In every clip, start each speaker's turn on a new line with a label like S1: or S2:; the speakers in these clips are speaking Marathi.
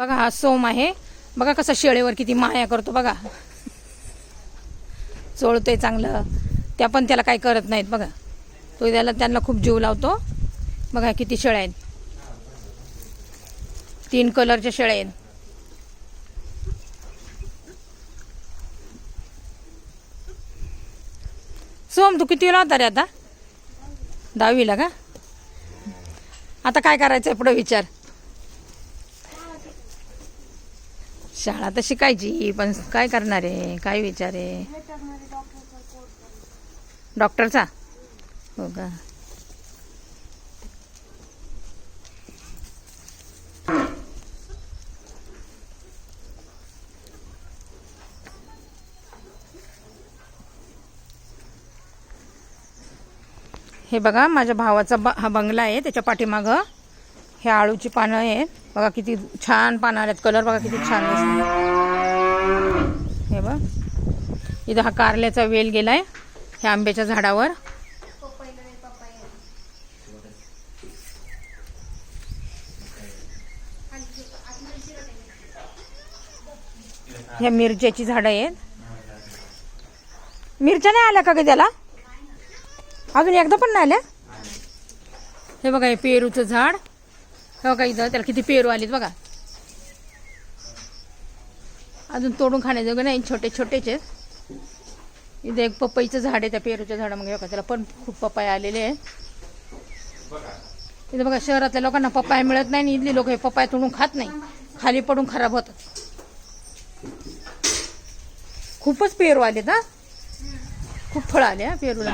S1: बघा हा सोम आहे. बघा कसा शेळेवर किती माया करतो बघा. चोळतोय चांगलं. त्या पण त्याला काही करत नाहीत बघा. तो त्याला त्यांना खूप जीव लावतो. बघा किती शेळ्या आहेत. तीन कलरच्या शेळ्या आहेत. सोम तू किती होता रे आता? दहावीला का? आता काय करायचं पुढे विचार. शाळा तर शिकायची पण काय करणार आहे? काय विचार आहे? डॉक्टरचा? हो का? हे बघा माझ्या भावाचा ब हा बंगला आहे त्याच्या पाठीमागं. हे आळूची पानं आहेत बघा किती छान पानं आल्यात. कलर बघा किती छान दिसत हे बघ. इथं हा कारल्याचा वेल गेलाय. ह्या आंब्याच्या झाडावर. ह्या मिरच्याची झाडं आहेत. मिरच्या नाही आल्या का ग त्याला? अजून एकदा पण नाही आल्या? हे बघा हे पेरूचं झाड. हे बघा इथं त्याला किती पेरू आलीत बघा. अजून तोडून खाण्याजोगं नाही छोटे छोटेच. इथं एक पपईचं झाड आहे त्या पेरूच्या झाडामध्ये बघा त्याला पण खूप पपाय आलेले आहे. इथं बघा शहरातल्या लोकांना पपाया मिळत नाही आणि इथली लोक हे पपाया तोडून खात नाही. खाली पडून खराब होतात. खूपच पेरू आलेत हा? खूप फळ आले हा पेरूला.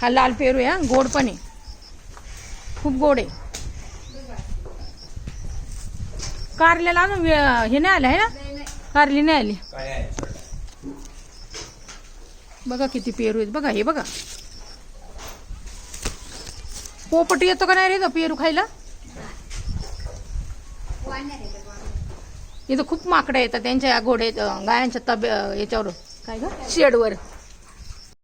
S1: हा लाल पेरू आहे गोड पण आहे. खूप गोड आहे. कारल्याला अजून हे नाही आलं आहे ना? कारली नाही आली. बघा किती पेरू आहेत. बघा हे बघा. पोपट येतो का नाही रे तो पेरू खायला? इथं खूप माकडे येतात. त्यांच्या या घोडे गायांच्या तब्ये याच्यावर. काय ग? शेडवर.